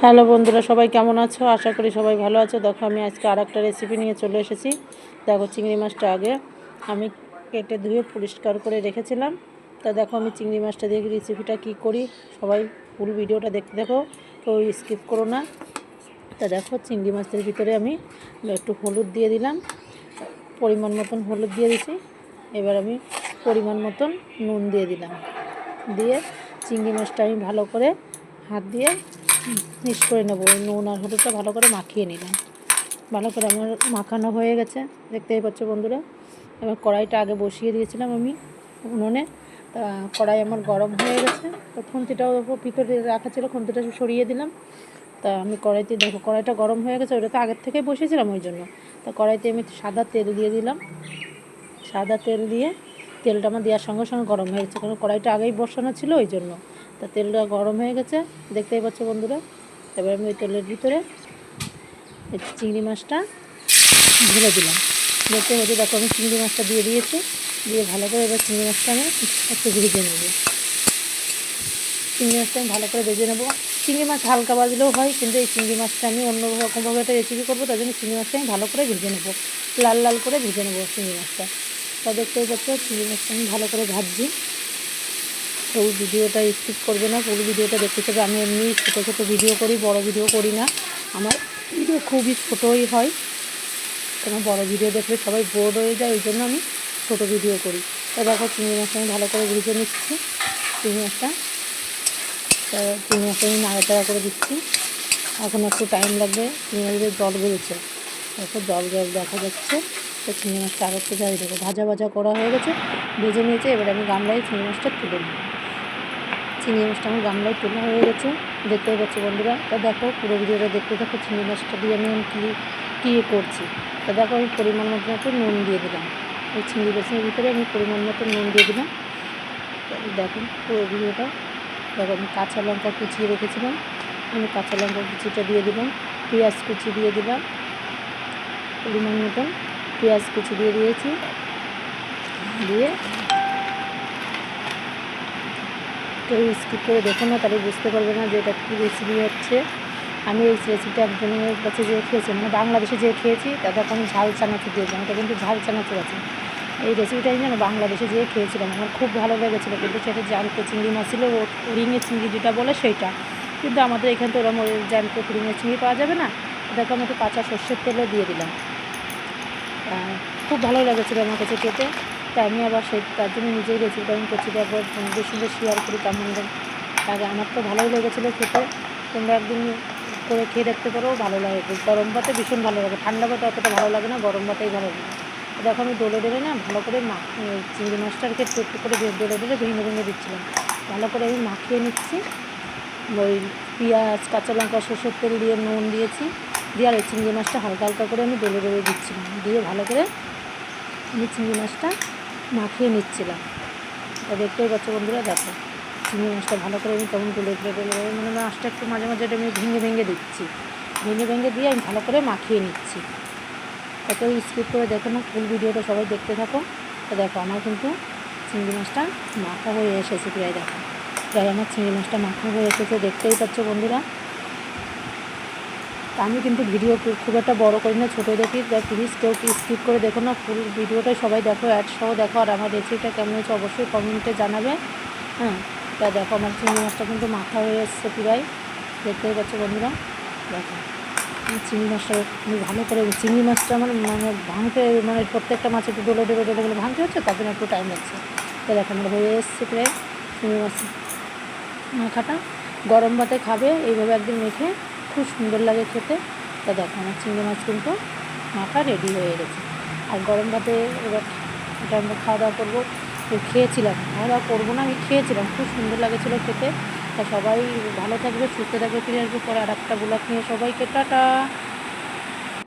Hello বন্ধুরা, সবাই কেমন আছো? আশা করি সবাই ভালো আছো। দেখো, আমি আজকে আর একটা রেসিপি নিয়ে চলে এসেছি। দেখো, চিংড়ি মাছটা আগে আমি কেটে ধুয়ে পরিষ্কার করে রেখেছিলাম। তা দেখো, আমি চিংড়ি মাছটা দিয়ে রেসিপিটা কী করি? সবাই ফুল ভিডিওটা দেখতে দেখো, কেউ স্কিপ করো না। তা দেখো, চিংড়ি মাছের ভিতরে আমি একটু হলুদ দিয়ে দিলাম। পরিমাণ মতন হলুদ দিয়ে দিছি। এবার আমি পরিমাণ মতন নুন দিয়ে দিলাম। দিয়ে চিংড়ি মাছটা আমি ভালো করে হাত দিয়ে মিক্স করে নেব। নুন আর হলুদটা ভালো করে মাখিয়ে নিলাম। ভালো করে আমার মাখানো হয়ে গেছে, দেখতেই পাচ্ছ বন্ধুরা। এবার কড়াইটা আগে বসিয়ে দিয়েছিলাম আমি উনুনে। তা কড়াই আমার গরম হয়ে গেছে। তো খুন্তিটাও ভিতরে রাখা ছিল, খুন্তিটা সরিয়ে দিলাম। তা আমি কড়াইতে দেখো কড়াইটা গরম হয়ে গেছে, ওটা তো আগের থেকেই বসেছিলাম ওই জন্য। তা কড়াইতে আমি সাদা তেল দিয়ে দিলাম। সাদা তেল দিয়ে তেলটা আমার দেওয়ার সঙ্গে সঙ্গে গরম হয়ে গেছে, কারণ কড়াইটা আগেই বসানো ছিল ওই জন্য। তা তেলটা গরম হয়ে গেছে। দেখতেই পাচ্ছ বন্ধুরা, এবার আমি ওই তেলের ভিতরে চিংড়ি মাছটা ঢেলে দিলাম। দেখতে হচ্ছে দেখো আমি চিংড়ি মাছটা দিয়ে দিয়েছি। দিয়ে ভালো করে এবার চিংড়ি মাছটা আমি একটু ভেজে নেব। চিংড়ি মাছটা আমি ভালো করে ভেজে নেব। চিংড়ি মাছ হালকা বাজলেও হয়, কিন্তু এই চিংড়ি মাছটা আমি অন্য রকমভাবে একটা রেসিপি করব, তার জন্য চিংড়ি মাছটা আমি ভালো করে ভেজে নেব। লাল লাল করে ভেজে নেব চিংড়ি মাছটা। তা দেখতেই পাচ্ছ, চিংড়ি মাছটা আমি ভালো করে ভাজছি। ফুল ভিডিওটা স্কিপ করবে না ফুল ভিডিওটা দেখতে চাবে আমি এমনি ছোটো ছোটো ভিডিও করি, বড় ভিডিও করি না। আমার ভিডিও খুবই ছোটোই হয়। কোনো বড় ভিডিও দেখলে সবাই বোর্ড হয়ে যায়, ওই জন্য আমি ছোটো ভিডিও করি। তা দেখো, চিংড়ি মাছটা আমি ভালো করে ভেজে নিচ্ছি। চিংড়ি মাছটা, তা চিংড়ি মাছটা আমি নাড়াচাড়া করে দিচ্ছি। এখন একটু টাইম লাগবে, চিংড়ি মাছের জল বেরোচ্ছে দেখো জল জল দেখা যাচ্ছে। তো চিংড়ি মাছটা আরও একটু দেবো ভাজা ভাজা করা হয়ে গেছে, ভেজে নিয়েছে। এবার আমি গামলায় চিংড়ি মাছটা তুলে নিই। চিংড়ি মাছটা আমার গামলায় তোলা হয়ে গেছে। দেখতে পাচ্ছি বন্ধুরা, তা দেখো পুরো ভিডিওটা দেখতে দেখো চিংড়ি মাছটা দিয়ে আমি কী কী করছি। তা দেখো আমি পরিমাণ মতো একটু নুন দিয়ে দিলাম। ওই চিংড়ি মাছের ভিতরে আমি পরিমাণ মতো নুন দিয়ে দিলাম। দেখো পুরো ভিডিওটা। দেখো আমি কাঁচা লঙ্কা কুচিয়ে রেখেছিলাম। আমি কাঁচা লঙ্কা কুচিটা দিয়ে দিলাম। পেঁয়াজ কুচি দিয়ে দিলাম। পরিমাণ মতন পেঁয়াজ কুচি দিয়ে দিয়েছি। দিয়ে কেউ স্কিপ করে দেখো না, তাহলে বুঝতে পারবে না যে এটা কী রেসিপি হচ্ছে। আমি এই রেসিপিটা একজনের কাছে যে খেয়েছি মানে বাংলাদেশে যে খেয়েছি তাদেরকে আমি ঝাল চানাচুর দিয়েছিলাম এটা কিন্তু ঝাল চানাচুর আছে। এই রেসিপিটা আমি বাংলাদেশে যেয়ে খেয়েছিলাম, আমার খুব ভালো লেগেছিলো, কিন্তু সেটা জ্যান্ত চিংড়ি মাছ ছিল, ও রিঙের চিংড়ি যেটা বলে সেইটা। কিন্তু আমাদের এখানে তো ওরকম জ্যান্ত রিঙের চিংড়ি পাওয়া যাবে না এটাকে আমি একটু কাঁচা সর্ষের তেলে দিয়ে দিলাম। খুব ভালো লেগেছিলো আমার কাছে খেতে। তাই আমি আবার সেই তার জন্য নিজেই রেসিপিটা আমি করছি, তারপর বন্ধুদের সঙ্গে শেয়ার করি কেমন আগে আমার তো ভালোই লেগেছিলো খেতে। তোমরা একদিন করে খেয়ে দেখতে পারো, ভালো লাগে। গরম ভাতে ভীষণ ভালো লাগে। ঠান্ডা ভাতে অতটা ভালো লাগে না, গরম ভাতেই ভালো লাগে। দেখো আমি ডলে ডলে না ভালো করে মা চিংড়ি মাছটাকে একটু একটু করে ডলে ডলে ভেঙে ভেঙে দিচ্ছিলাম। ভালো করে আমি মাখিয়ে নিচ্ছি। ওই পেঁয়াজ, কাঁচা লঙ্কা, সরষের তেল দিয়ে নুন দিয়েছি। দিয়ে আর ওই চিংড়ি মাছটা হালকা হালকা করে আমি ডলে ডলে দিচ্ছিলাম। দিয়ে ভালো করে আমি চিংড়ি মাছটা মাখিয়ে নিচ্ছিলাম। তা দেখতেই পাচ্ছ বন্ধুরা, দেখো, চিংড়ি মাছটা ভালো করে আমি কেমন তুলে তুলে তুলে মানে মাছটা একটু মাঝে মাঝে আমি ভেঙে ভেঙে দিচ্ছি। ভেঙে ভেঙে দিয়ে আমি ভালো করে মাখিয়ে নিচ্ছি। তাকেও স্কিপ করে দেখো না ফুল ভিডিওটা সবাই দেখতে থাকো। তো দেখো, আমার কিন্তু চিংড়ি মাছটা মাখা হয়ে এসেছে প্রায়, দেখো। প্রায় আমার চিংড়ি মাছটা মাখা হয়ে এসেছে, দেখতেই পাচ্ছ বন্ধুরা। আমি কিন্তু ভিডিও খুব একটা বড় করি না, ছোটো দেখি। প্লিজ কেউ স্কিপ করে দেখো না ফুল ভিডিওটাই সবাই দেখো অ্যাড সহ দেখো। আর আমার রেসিপিটা কেমন হয়েছে অবশ্যই কমেন্টে জানাবে। হ্যাঁ তা দেখো, আমার চিংড়ি মাছটা কিন্তু মাথা হয়ে এসছে প্রায় দেখতেই পাচ্ছ বন্ধুরা, দেখো। চিংড়ি মাছটা ভালো করে চিংড়ি মাছটা আমার মানে ভাঙতে মানে প্রত্যেকটা মাছ একটু ডলে ডলে ডলে ডলে ভাঙতে হচ্ছে, তার জন্য একটু টাইম লাগছে। তো দেখো, আমার হয়ে এসছে প্রায় চিংড়ি মাছ। মাখাটা গরম ভাতে খাবে, এইভাবে একদিন মেখে খুব সুন্দর লাগে খেতে। তা দেখো, আমার চিংড়ি মাছ কিন্তু মাখা রেডি হয়ে গেছে। আর গরম ভাতে এবার এটা আমরা খাওয়া দাওয়া করব। খেয়েছিলাম, খাওয়া দাওয়া করব না, আমি খেয়েছিলাম। খুব সুন্দর লাগেছিলো খেতে। তা সবাই ভালো থাকবে, সুস্থ থাকবে, ফিরে আসবে পরে আর একটা ব্লগ নিয়ে সবাইকে, টাটা!